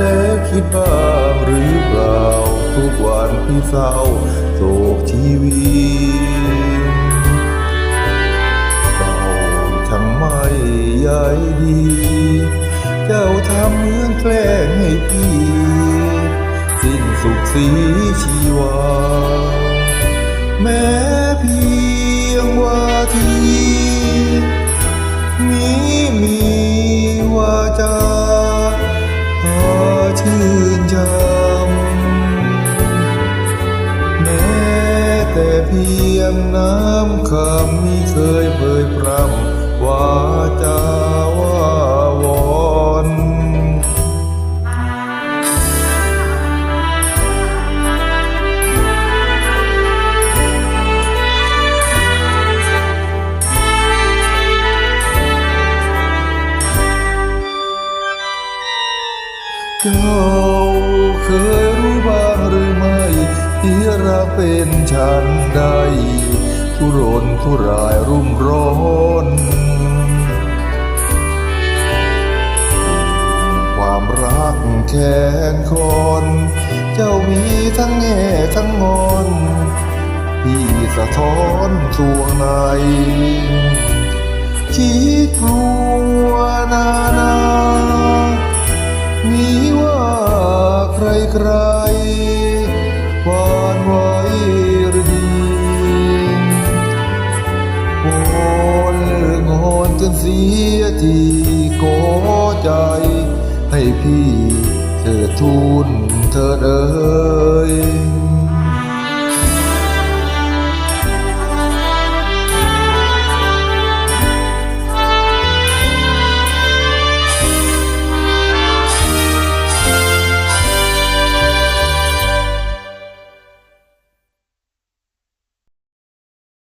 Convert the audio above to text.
แลอคิดบ้างหรือเปล่า ทุกวันพี่เศร้าโศกทีวิตเศร้าช่างไม่ยายดี เจ้าทำเหมือนแกล้งให้พี่สิ้นสุขสีชีวา แม้พียงว่าทีนี้มีวาจาำ แม้แต่เพียงน้ำคำไม่เคยเผยพร่ำว่า เจ้าเคยรู้บ้างหรือไม่ที่รักเป็นฉันใดทุรนทุรายรุ่มร้อนความรักแค้นคนเจ้ามีทั้งแง่ทั้งงอนพี่สะท้อนสวงใน ใครวานไว้หรือดีโอนเลิกงอนจนเสียทีขอใจ ให้พี่เธอทูลเธอเอ่ย